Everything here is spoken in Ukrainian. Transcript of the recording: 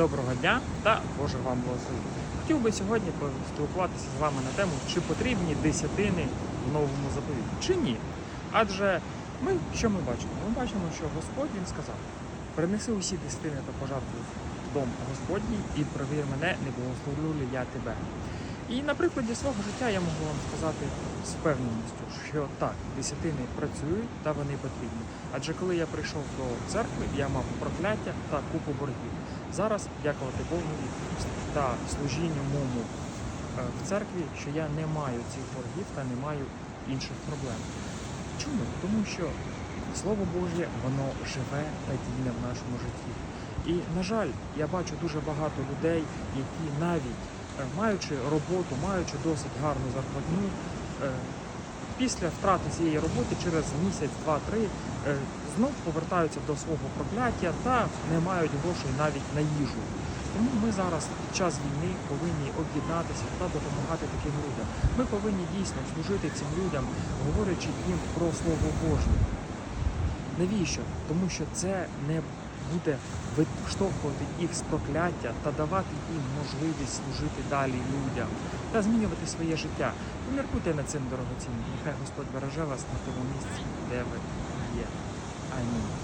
Доброго дня та Боже вам благословення. Хотів би сьогодні поспілкуватися з вами на тему, чи потрібні десятини в новому заповіті, чи ні. Адже ми що ми бачимо? Ми бачимо, що Господь він сказав: принеси усі десятини та пожертви в дом Господній і провір мене, не благословлю ли я тебе. І на прикладі свого життя я можу вам сказати з впевненістю, що так, десятини працюють та вони потрібні. Адже коли я прийшов до церкви, я мав прокляття та купу боргів. Зараз, дякувати Богу та служінню моєму е, в церкві, що я не маю цих боргів та не маю інших проблем. Чому? Тому що Слово Божє, воно живе та дійне в нашому житті. І, на жаль, я бачу дуже багато людей, які навіть маючи роботу, маючи досить гарну зарплатню, е, після втрати цієї роботи через місяць, два-три е, знов повертаються до свого прокляття та не мають грошей навіть на їжу. Тому ми зараз під час війни повинні об'єднатися та допомагати таким людям. Ми повинні дійсно служити цим людям, говорячи їм про слово Боже. Навіщо? Тому що це не буде виштовхувати їх з прокляття та давати їм можливість служити далі людям та змінювати своє життя. Поміркуйте над цим дорогоцінним. Нехай Господь береже вас на тому місці, де ви є. Амінь.